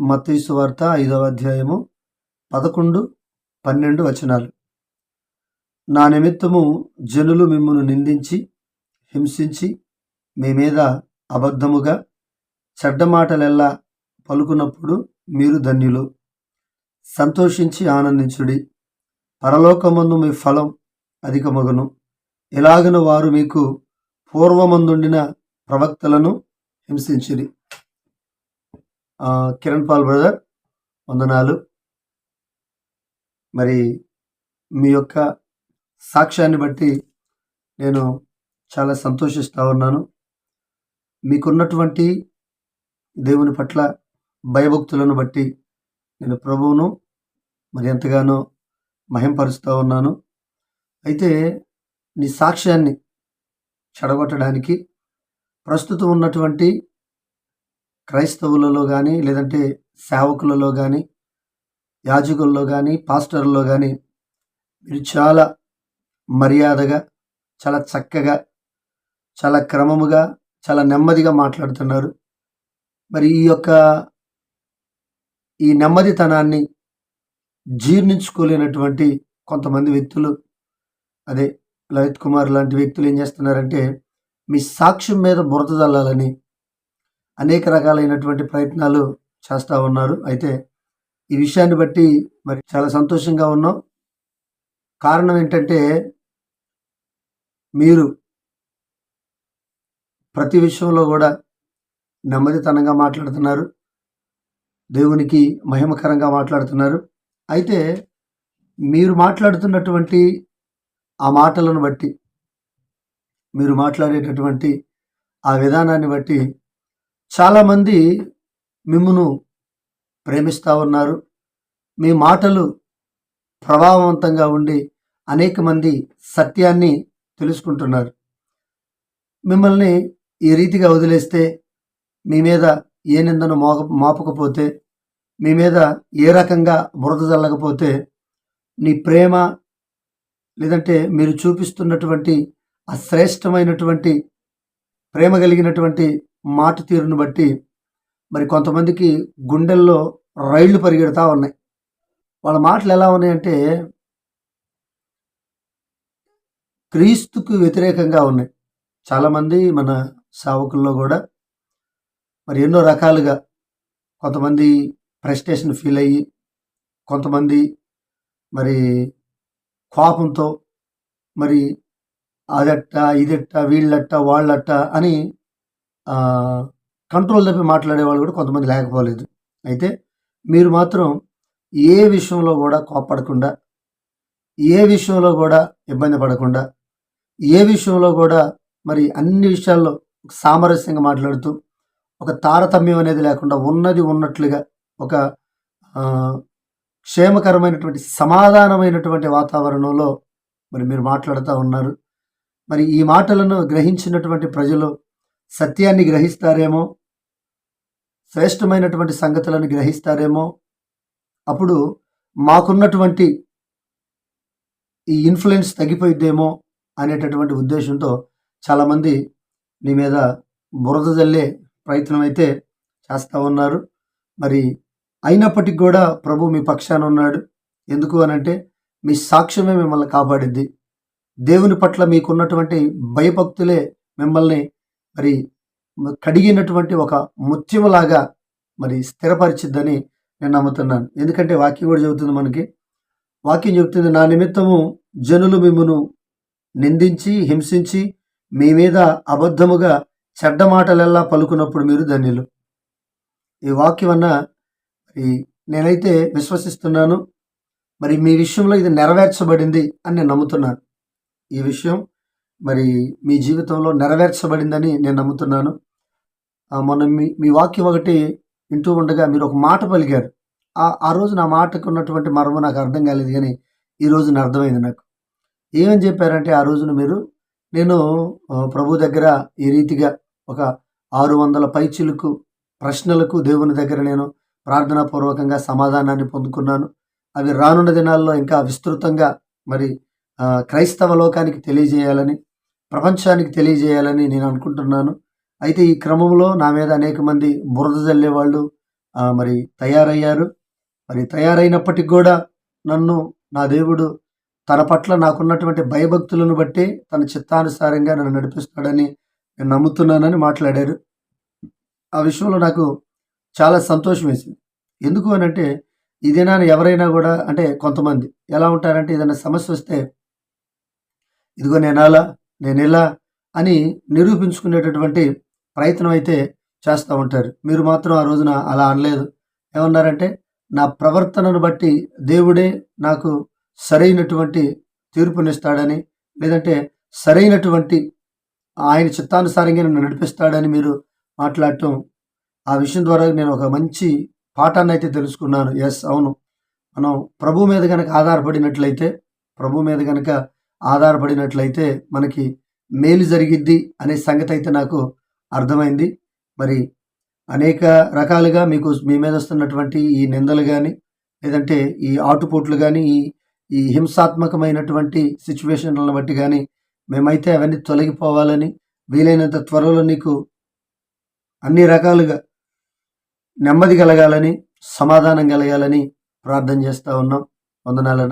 మత్తయి వార్త ఐదవ అధ్యాయము పదకొండు పన్నెండు వచనాలు. నా నిమిత్తము జనులు మిమ్మల్ని నిందించి హింసించి మీ మీద అబద్ధముగా చెడ్డ మాటలెల్లా పలుకున్నప్పుడు మీరు ధన్యులు. సంతోషించి ఆనందించుడి. పరలోకమందు మీ ఫలం అధికమగును. ఇలాగిన వారు మీకు పూర్వమందుండిన ప్రవక్తలను హింసించిరి. కిరణ్ పాల్ బ్రదర్ వందనాలు. మరి మీ యొక్క సాక్ష్యాన్ని బట్టి నేను చాలా సంతోషిస్తూ ఉన్నాను. మీకున్నటువంటి దేవుని పట్ల భయభక్తులను బట్టి నేను ప్రభువును మరి ఎంతగానో మహింపరుస్తూ ఉన్నాను. అయితే నీ సాక్ష్యాన్ని చెడగొట్టడానికి ప్రస్తుతం ఉన్నటువంటి క్రైస్తవులలో కానీ లేదంటే సేవకులలో కానీ యాజకుల్లో కానీ పాస్టర్లో కానీ మీరు చాలా మర్యాదగా చాలా చక్కగా చాలా క్రమముగా చాలా నెమ్మదిగా మాట్లాడుతున్నారు. మరి ఈ యొక్క ఈ నెమ్మదితనాన్ని జీర్ణించుకోలేనటువంటి కొంతమంది వ్యక్తులు అదే లలిత్ కుమార్ లాంటి వ్యక్తులు ఏం చేస్తున్నారంటే మీ సాక్ష్యం మీద బురద చల్లాలని అనేక రకాలైనటువంటి ప్రయత్నాలు చేస్తూ ఉన్నారు. అయితే ఈ విషయాన్ని బట్టి మరి చాలా సంతోషంగా ఉన్నాం. కారణం ఏంటంటే మీరు ప్రతి విషయంలో కూడా నెమ్మదితనంగా మాట్లాడుతున్నారు. దేవునికి మహిమకరంగా మాట్లాడుతున్నారు. అయితే మీరు మాట్లాడుతున్నటువంటి ఆ మాటలను బట్టి మీరు మాట్లాడేటటువంటి ఆ విధానాన్ని బట్టి చాలామంది మిమ్మును ప్రేమిస్తూ ఉన్నారు. మీ మాటలు ప్రభావవంతంగా ఉండి అనేక మంది సత్యాన్ని తెలుసుకుంటున్నారు. మిమ్మల్ని ఈ రీతిగా వదిలేస్తే మీ మీద ఏ నిందను మోగ మోపకపోతే మీ మీద ఏ రకంగా బురద చల్లకపోతే నీ ప్రేమ లేదంటే మీరు చూపిస్తున్నటువంటి ఆ శ్రేష్టమైనటువంటి ప్రేమ కలిగినటువంటి మాట తీరును బట్టి మరి కొంతమందికి గుండెల్లో రైళ్ళు పరిగెడతా ఉన్నాయి. వాళ్ళ మాటలు ఎలా ఉన్నాయంటే క్రీస్తుకు వ్యతిరేకంగా ఉన్నాయి. చాలామంది మన సేవకుల్లో కూడా మరి ఎన్నో రకాలుగా కొంతమంది ప్రెస్టేషన్ ఫీల్ అయ్యి కొంతమంది మరి కోపంతో మరి అదట్ట ఇదట్ట వీళ్ళట్ట వాళ్ళట్ట అని కంట్రోల్ తప్పి మాట్లాడే వాళ్ళు కూడా కొంతమంది లేకపోలేదు. అయితే మీరు మాత్రం ఏ విషయంలో కూడా కోపడకుండా ఏ విషయంలో కూడా ఇబ్బంది పడకుండా ఏ విషయంలో కూడా మరి అన్ని విషయాల్లో సామరస్యంగా మాట్లాడుతూ ఒక తారతమ్యం అనేది లేకుండా ఉన్నది ఉన్నట్లుగా ఒక క్షేమకరమైనటువంటి సమాధానమైనటువంటి వాతావరణంలో మరి మీరు మాట్లాడుతూ ఉన్నారు. మరి ఈ మాటలను గ్రహించినటువంటి ప్రజలు సత్యాన్ని గ్రహిస్తారేమో? శ్రేష్టమైనటువంటి సంగతులను గ్రహిస్తారేమో? అప్పుడు మాకున్నటువంటి ఈ ఇన్ఫ్లుయెన్స్ తగ్గిపోయిద్దేమో అనేటటువంటి ఉద్దేశంతో చాలామంది నీ మీద బురద జల్లే ప్రయత్నం అయితే చేస్తూ ఉన్నారు. మరి అయినప్పటికీ కూడా ప్రభు మీ పక్షాన ఉన్నాడు. ఎందుకు అనంటే మీ సాక్ష్యమే మిమ్మల్ని కాపాడిద్ది. దేవుని పట్ల మీకున్నటువంటి భయభక్తులే మిమ్మల్ని మరి కడిగినటువంటి ఒక ముత్యములాగా మరి స్థిరపరిచిద్దని నేను నమ్ముతున్నాను. ఎందుకంటే వాక్యం కూడా చెబుతుంది మనకి వాక్యం చెబుతుంది నా నిమిత్తము జనులు మిమ్మను నిందించి హింసించి మీ మీద అబద్ధముగా చెడ్డ మాటలెల్లా పలుకున్నప్పుడు మీరు ధన్యులు. ఈ వాక్యం అన్న మరి నేనైతే విశ్వసిస్తున్నాను మరి మీ విషయంలో ఇది నెరవేర్చబడింది అని నేను నమ్ముతున్నాను. ఈ విషయం మరి మీ జీవితంలో నెరవేర్చబడిందని నేను నమ్ముతున్నాను. మొన్న మీ మీ వాక్యం ఒకటి వింటూ ఉండగా మీరు ఒక మాట పలికారు. ఆ ఆ రోజు నా మాటకు ఉన్నటువంటి మర్మం నాకు అర్థం కాలేదు కానీ ఈ రోజున అర్థమైంది నాకు. ఏమని చెప్పారంటే ఆ రోజున మీరు నేను ప్రభు దగ్గర ఈ రీతిగా ఒక ఆరు వందల పైచిలకు ప్రశ్నలకు దేవుని దగ్గర నేను ప్రార్థనాపూర్వకంగా సమాధానాన్ని పొందుకున్నాను. అవి రానున్న దినాల్లో ఇంకా విస్తృతంగా మరి క్రైస్తవ లోకానికి తెలియజేయాలని ప్రపంచానికి తెలియజేయాలని నేను అనుకుంటున్నాను. అయితే ఈ క్రమంలో నా మీద అనేక మంది బురద చల్లే వాళ్ళు మరి తయారయ్యారు. మరి తయారైనప్పటికి కూడా నన్ను నా దేవుడు తన పట్ల నాకున్నటువంటి భయభక్తులను బట్టి తన చిత్తానుసారంగా నన్ను నడిపిస్తాడని నేను నమ్ముతున్నానని మాట్లాడారు. ఆ విషయంలో నాకు చాలా సంతోషం వేసింది. ఎందుకు అని అంటే ఈ దినాన్ని ఎవరైనా కూడా అంటే కొంతమంది ఎలా ఉంటారంటే ఏదైనా సమస్య వస్తే ఇదిగో నేను అలా నేను ఇలా అని నిరూపించుకునేటటువంటి ప్రయత్నం అయితే చేస్తూ ఉంటారు. మీరు మాత్రం ఆ రోజున అలా అనలేదు. ఏమన్నారంటే నా ప్రవర్తనను బట్టి దేవుడే నాకు సరైనటువంటి తీర్పునిస్తాడని లేదంటే సరైనటువంటి ఆయన చిత్తానుసారంగా నన్ను నడిపిస్తాడని మీరు మాట్లాడటం ఆ విషయం ద్వారా నేను ఒక మంచి పాఠాన్ని అయితే తెలుసుకున్నాను. ఎస్ అవును. మనం ప్రభు మీద కనుక ఆధారపడినట్లయితే ప్రభు మీద కనుక ఆధారపడినట్లయితే మనకి మేలు జరిగిద్ది అనే సంగతి అయితే నాకు అర్థమైంది. మరి అనేక రకాలుగా మీకు మీ మీద వస్తున్నటువంటి ఈ నిందలు కానీ లేదంటే ఈ ఆటుపోట్లు కానీ ఈ ఈ హింసాత్మకమైనటువంటి సిచ్యువేషన్లను బట్టి కానీ మేమైతే అవన్నీ తొలగిపోవాలని వీలైనంత త్వరలో నీకు అన్ని రకాలుగా నెమ్మది కలగాలని సమాధానం కలగాలని ప్రార్థన చేస్తూ ఉన్నాం. వందనాలను